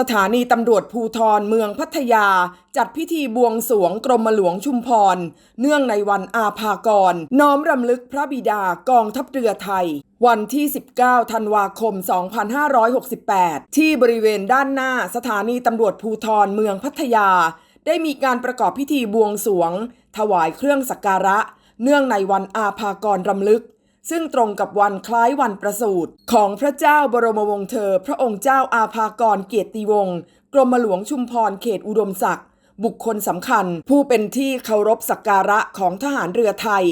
สถานีตำรวจภูทรเมืองพัทยา จัดพิธีบวงสวงกรมหลวงชุมพร เนื่องในวันอาภากร น้อมรำลึกพระบิดากองทัพเรือไทย วันที่ 19 ธันวาคม 2568 ที่บริเวณด้านหน้าสถานีตำรวจภูทรเมืองพัทยา ได้มีการประกอบพิธีบวงสวง ถวายเครื่องสักการะ เนื่องในวันอาภากรรำลึก ซึ่งตรงกับวันคล้ายวันประสูติของพระเจ้าบรมวงศ์เธอ พระองค์เจ้าอาภากรเกียรติวงศ์กรมหลวงชุมพรเขตอุดมศักดิ์บุคคลสำคัญ ผู้เป็นที่เคารพสักการะของทหารเรือไทย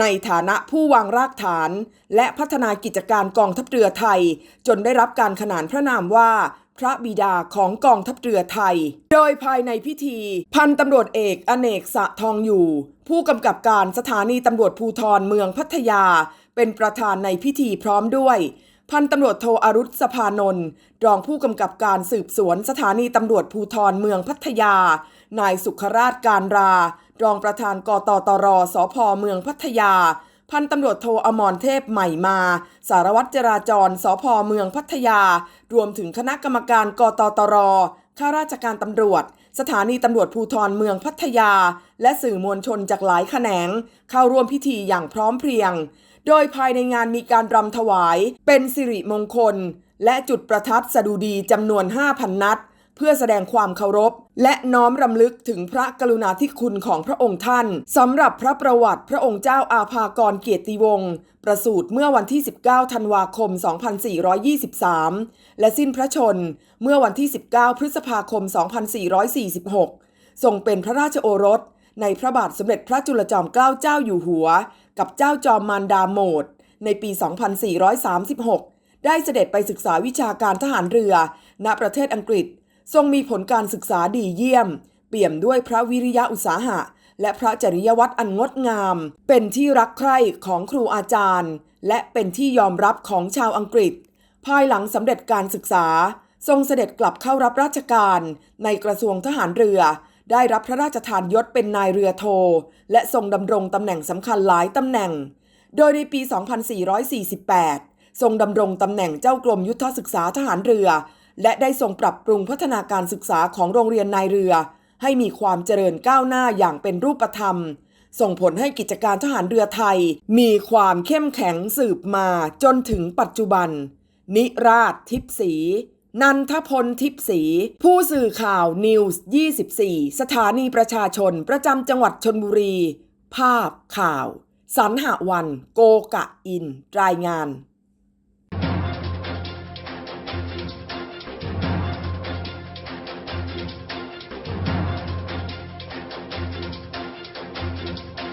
ในฐานะผู้วางรากฐาน และพัฒนากิจการกองทัพเรือไทย จนได้รับการขนานพระนามว่าพระบิดาของกองทัพเรือไทย โดยภายในพิธี พันตำรวจเอกอเนกสะทองอยู่ ผู้กำกับการสถานีตำรวจภูทรเมืองพัทยา เป็นประธานในพิธีพร้อมด้วย พันตำรวจโทอรุษสภานนท์รองผู้กำกับการสืบสวนสถานีตำรวจภูทรเมืองพัทยา นายสุขราชการรา รองประธานกตตรสพเมืองพัทยา พันตำรวจโทอมรเทพใหม่มา สารวัตรจราจรสพเมืองพัทยา รวมถึงคณะกรรมการกตตรข้าราชการตำรวจ สถานีตำรวจภูทรเมืองพัทยา และสื่อมวลชนจากหลายแขนง เข้าร่วมพิธีอย่างพร้อมเพรียง โดยภายในงานมีการรำถวายเป็นสิริมงคล และจุดประทัดสดุดีจำนวน 5,000 นัด พื่อแสดงความเคารพ และน้อมรำลึกถึงพระกรุณาธิคุณของพระองค์ท่านสำหรับพระประวัติพระองค์เจ้าอาภากรเกียรติวงศ์ประสูติเมื่อวันที่ 19 ธันวาคม 2423 และสิ้นพระชนเมื่อวันที่ 19 พฤษภาคม 2446 ทรงเป็นพระราชโอรส ในพระบาทสมเด็จพระจุลจอมเกล้าเจ้าอยู่หัว กับเจ้าจอมมารดาโมดในปี 2436 ได้เสด็จไปศึกษาวิชาการทหารเรือ ณประเทศอังกฤษ ทรงมีผลการศึกษาดีเยี่ยม เปี่ยมด้วยพระวิริยะอุตสาหะ และพระจริยวัตรอันงดงาม เป็นที่รักใคร่ของครูอาจารย์ และเป็นที่ยอมรับของชาวอังกฤษ ภายหลังสำเร็จการศึกษา ทรงเสด็จกลับเข้ารับราชการ ในกระทรวงทหารเรือ ได้รับพระราชทานยศเป็นนายเรือโท และทรงดำรงตำแหน่งสำคัญหลายตำแหน่ง โดยในปี 2448 ทรงดำรงตำแหน่งเจ้ากรมยุทธศึกษาทหารเรือ และได้ทรงปรับปรุงพัฒนาการศึกษาของโรงเรียนนายเรือ ให้มีความเจริญก้าวหน้าอย่างเป็นรูปธรรม ส่งผลให้กิจการทหารเรือไทย มีความเข้มแข็งสืบมาจนถึงปัจจุบัน นิราชทิพสี นันทพลทิพสี ผู้สื่อข่าวนิวส์24 สถานีประชาชนประจำจังหวัดชนบุรี ภาพข่าวสันหวัน โกกะอิน รายงาน